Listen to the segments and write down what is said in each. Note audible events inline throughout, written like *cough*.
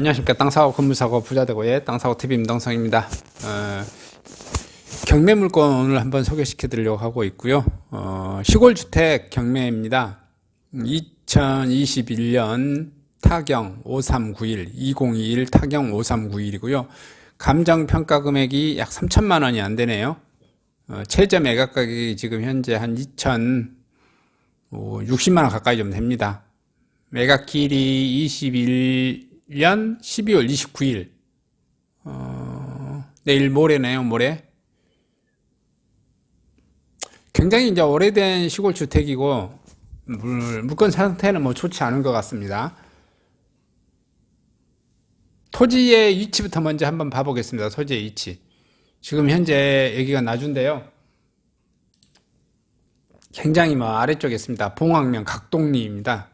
안녕하십니까 땅사고 건물사고 부자되고의 땅사고 TV 임동성입니다. 어, 경매 물건 오늘 한번 소개시켜 드리려고 하고 있고요. 어, 시골 주택 경매입니다. 2021년 타경 5391 2021 타경 5391이고요. 감정 평가 금액이 약 3천만 원이 안 되네요. 어, 최저 매각 가격이 지금 현재 한 2천 60만 원 가까이 좀 됩니다. 매각 길이 21 년 12월 29일. 어, 내일 모레네요, 모레. 굉장히 이제 오래된 시골 주택이고, 물, 물건 상태는 뭐 좋지 않은 것 같습니다. 토지의 위치부터 먼저 한번 봐보겠습니다. 토지의 위치. 지금 현재 여기가 나주인데요. 굉장히 뭐 아래쪽에 있습니다. 봉황면 각동리입니다.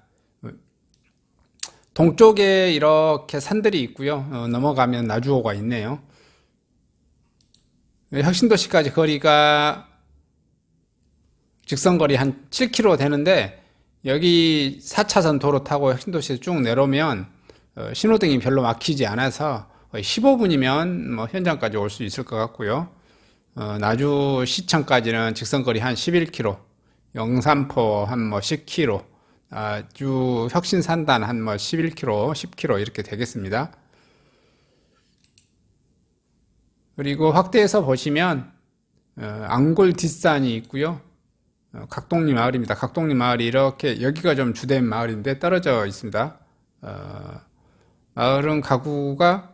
동쪽에 이렇게 산들이 있고요. 어, 넘어가면 나주호가 있네요. 혁신도시까지 거리가 직선거리 한 7km 되는데 여기 4차선 도로 타고 혁신도시에서 쭉 내려오면 어, 신호등이 별로 막히지 않아서 15분이면 뭐 현장까지 올 수 있을 것 같고요. 어, 나주 시청까지는 직선거리 한 11km, 영산포 한 뭐 10km, 아주 혁신 산단 한 뭐 11km, 10km 이렇게 되겠습니다. 그리고 확대해서 보시면 어, 앙골 뒷산이 있고요. 어, 각동리 마을입니다. 각동리 마을이 이렇게 여기가 좀 주된 마을인데 떨어져 있습니다. 어, 마을은 가구가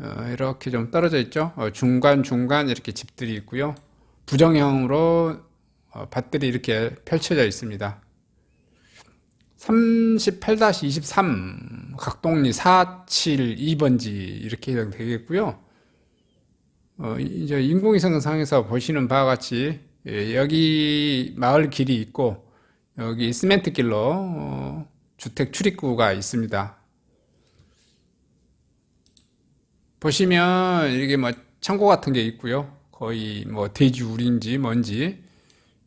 어, 이렇게 좀 떨어져 있죠. 어, 중간 중간 이렇게 집들이 있고요. 부정형으로 어, 밭들이 이렇게 펼쳐져 있습니다. 38-23 각동리 472번지 이렇게 되겠고요. 어, 이제 인공위성상에서 보시는 바와 같이 예, 여기 마을 길이 있고 여기 시멘트 길로 어, 주택 출입구가 있습니다. 보시면 이게 뭐 창고 같은 게 있고요. 거의 뭐 돼지 우리인지 뭔지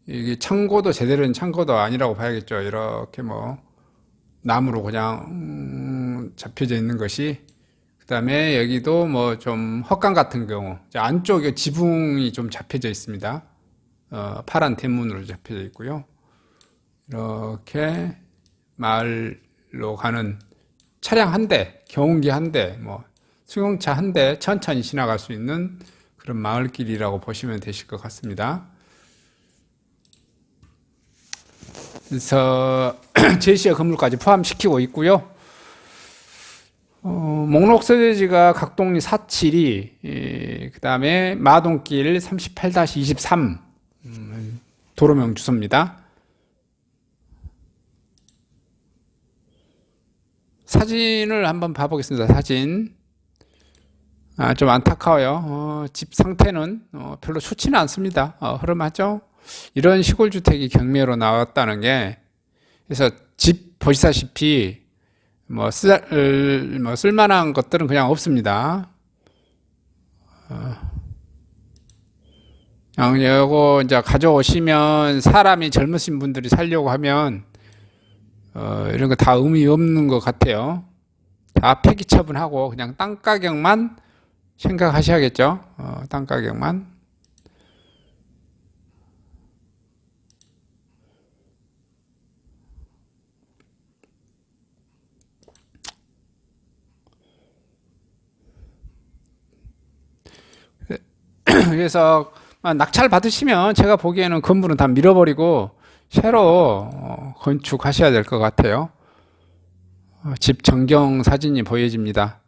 이게 창고도 제대로 된 창고도 아니라고 봐야겠죠. 이렇게 뭐 나무로 그냥 음, 잡혀져 있는 것이 그다음에 여기도 뭐 좀 헛간 같은 경우 안쪽에 지붕이 좀 잡혀져 있습니다. 어, 파란 대문으로 잡혀져 있고요. 이렇게 마을로 가는 차량 한 대, 경운기 한 대, 뭐 승용차 한 대 천천히 지나갈 수 있는 그런 마을길이라고 보시면 되실 것 같습니다. 그래서 *clears throat* 제시어 건물까지 포함시키고 있고요. 어, 목록 소재지가 각동리 472, 예, 그 다음에 마동길 38-23 음, 도로명 주소입니다. 사진을 한번 봐보겠습니다. 사진. 아, 좀 안타까워요. 어, 집 상태는 어, 별로 좋지는 않습니다. 어, 흐름하죠? 이런 시골 주택이 경매로 나왔다는 게 그래서 집 보시다시피 뭐, 쓸, 뭐 쓸만한 것들은 그냥 없습니다. 어. 그냥 요거 이제 가져오시면 사람이 젊으신 분들이 살려고 하면 어, 이런 거 다 의미 없는 것 같아요. 다 폐기 처분하고 그냥 땅 가격만 생각하셔야겠죠. 어, 땅 가격만. 그래서 낙찰 받으시면 제가 보기에는 건물은 다 밀어버리고 새로 어, 건축하셔야 될 것 같아요. 어, 집 전경 사진이 보여집니다.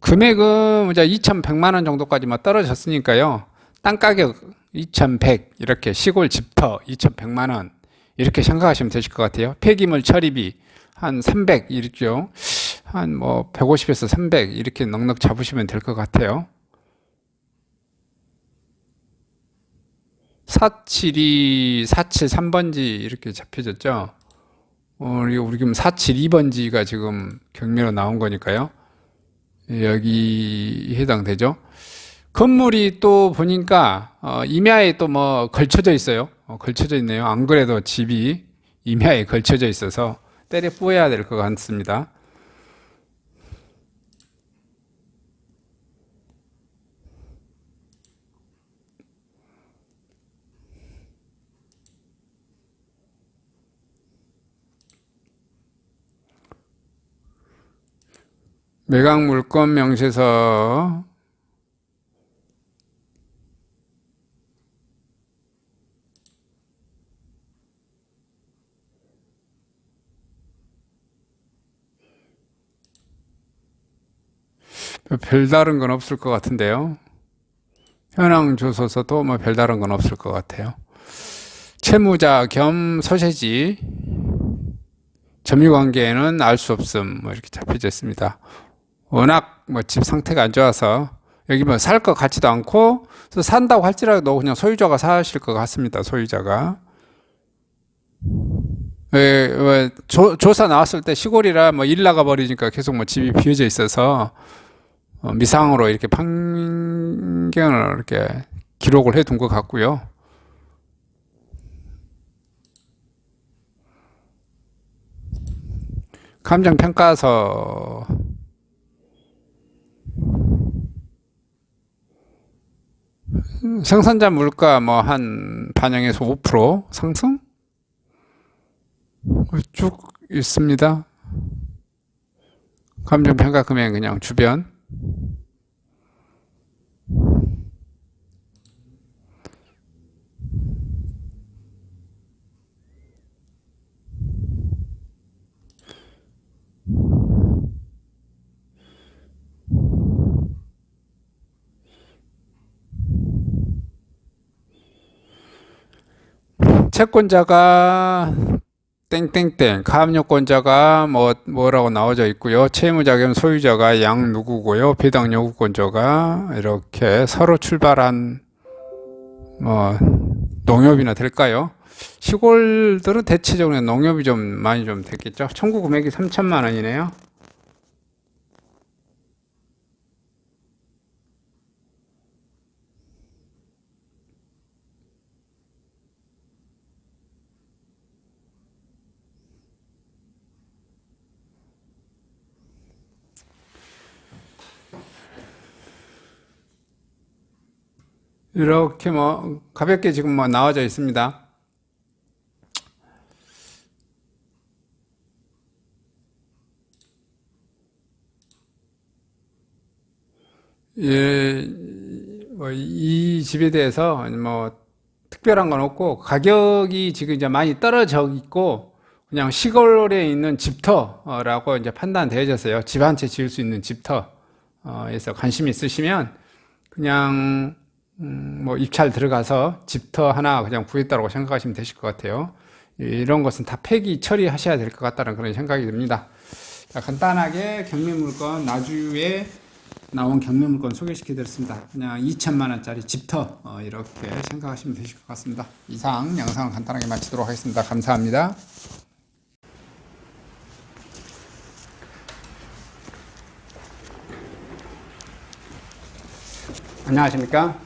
금액은 이제 2,100만 원 정도까지만 떨어졌으니까요. 땅 가격 2,100 이렇게 시골 집터 2,100만 원 이렇게 생각하시면 되실 것 같아요. 폐기물 처리비 한 300 이렇죠. 한 뭐 150에서 300 이렇게 넉넉 잡으시면 될 것 같아요. 472, 473번지 이렇게 잡혀졌죠. 어, 우리 지금 472번지가 지금 경매로 나온 거니까요. 여기 해당되죠. 건물이 또 보니까 어, 임야에 또 뭐 걸쳐져 있어요. 어, 걸쳐져 있네요. 안 그래도 집이 임야에 걸쳐져 있어서 때려 부어야 될 것 같습니다. 매각 물건 명세서 별다른 건 없을 것 같은데요. 현황 조서서도 뭐 별다른 건 없을 것 같아요. 채무자 겸 서세지 점유관계에는 알 수 없음 뭐 이렇게 잡혀져 있습니다. 워낙 뭐 집 상태가 안 좋아서 여기 뭐 살 것 같지도 않고 산다고 할지라도 그냥 소유자가 사실 것 같습니다. 소유자가 예, 뭐 조, 조사 나왔을 때 시골이라 뭐 일 나가 버리니까 계속 뭐 집이 비어져 있어서 어, 미상으로 이렇게 판경을 이렇게 기록을 해둔 것 같고요. 감정 평가서 생산자 물가 뭐 한 반영에서 5% 상승 쭉 있습니다. 감정 평가 금액 그냥 주변 채권자가 땡땡땡 가압요건자가 뭐 뭐라고 나와져 있고요. 채무자 겸 소유자가 양 누구고요. 배당 요구권자가 이렇게 서로 출발한 뭐 농협이나 될까요? 시골들은 대체적으로 농협이 좀 많이 좀 됐겠죠. 청구 금액이 3천만 원이네요. 이렇게 뭐 가볍게 지금 뭐 나와져 있습니다. 예, 뭐 이 집에 대해서 뭐 특별한 건 없고 가격이 지금 이제 많이 떨어져 있고 그냥 시골에 있는 집터라고 이제 판단되어졌어요. 집 한 채 지을 수 있는 집터에서 관심 있으시면 그냥 음, 뭐 입찰 들어가서 집터 하나 그냥 구했다고 생각하시면 되실 것 같아요. 이런 것은 다 폐기 처리하셔야 될 것 같다는 그런 생각이 듭니다. 자, 간단하게 경매물건 나주에 나온 경매물건 소개시켜 드렸습니다. 그냥 2천만 원짜리 집터 어, 이렇게 생각하시면 되실 것 같습니다. 이상 영상을 간단하게 마치도록 하겠습니다. 감사합니다. 안녕하십니까?